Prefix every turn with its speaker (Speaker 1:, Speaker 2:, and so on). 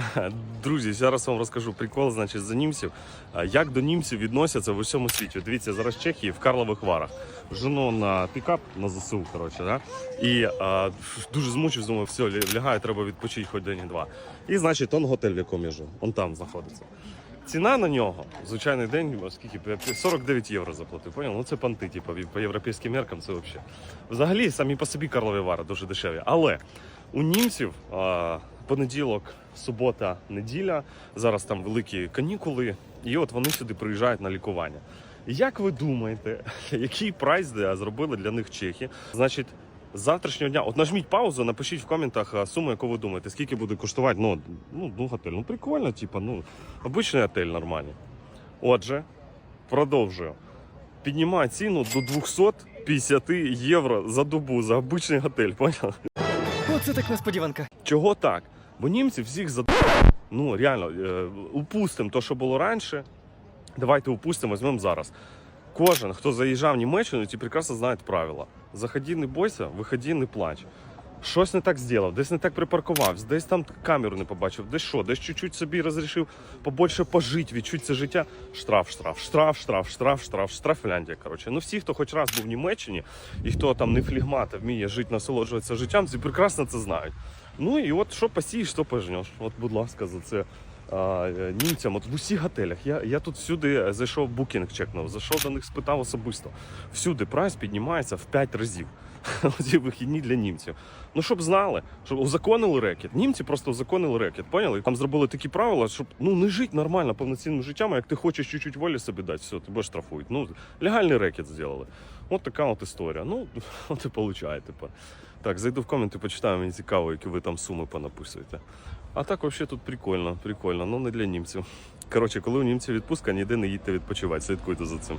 Speaker 1: Друзі, зараз вам розкажу прикол, значить, за німців. Як до німців відносяться в усьому світі. Дивіться, зараз Чехії в Карлових Варах. Жену на пікап на ЗСУ, коротше, да? і а, дуже змучив, думав, все, лягаю, треба відпочити хоч день-два. І значить, он готель, в якому я живу, он там знаходиться. Ціна на нього, звичайний день, скільки 49 євро заплатив. Поняв? Ну це панти, типу, по європейським меркам це взагалі. Взагалі, самі по собі Карлові Вари дуже дешеві. Але у німців а, понеділок, субота, неділя, зараз там великі канікули, і от вони сюди приїжджають на лікування. Як ви думаєте, який прайс зробили для них чехи? Значить, з завтрашнього дня, от нажміть паузу, напишіть в коментах суму, яку ви думаєте, скільки буде коштувати. Ну, ну, ну готель. Ну прикольно, типа, ну, обичний готель нормальний. Отже, продовжую. Піднімаю ціну до 250 євро за добу за обичний готель, поняв?
Speaker 2: Оце так несподіванка.
Speaker 1: Чого так? Бо німці всіх за ну реально е, упустимо те, що було раніше. Давайте упустимо, візьмемо зараз. Кожен, хто заїжджав в Німеччину, ті прекрасно знають правила. Заходи, не бойся, виходи, не плач. Щось не так зробив, десь не так припаркувався, десь там камеру не побачив, десь що, десь чуть-чуть собі розрішив побольше пожити, відчути це життя. Штраф, штраф, штраф, штраф, штраф, штраф, штрафляндія. Коротше, ну всі, хто хоч раз був в Німеччині і хто там не флігмат, а вміє жити, насолоджуватися життям, ці прекрасно це знають. Ну і от що посієш, що пожнеш. От, будь ласка, за це німцям. От в усіх готелях. Я, я тут всюди зайшов букінг чекнув, зайшов до них, спитав особисто. Всюди прайс піднімається в 5 разів. Оці вихідні для німців. Ну, щоб знали, щоб узаконили рекет. Німці просто узаконили рекет, поняли? Там зробили такі правила, щоб ну не жити нормально повноцінним життям, а як ти хочеш чуть-чуть волі собі дати, все, тебе штрафують. Ну, легальний рекет зробили. От така от історія. Ну, от і виходить тепер. Так, зайду в коменти, почитаю, мені цікаво, які ви там суми понаписуєте. А так, взагалі, тут прикольно, прикольно, ну не для німців. Коротше, коли у німців відпустка, ніде не їдьте відпочивати, слідкуйте за цим.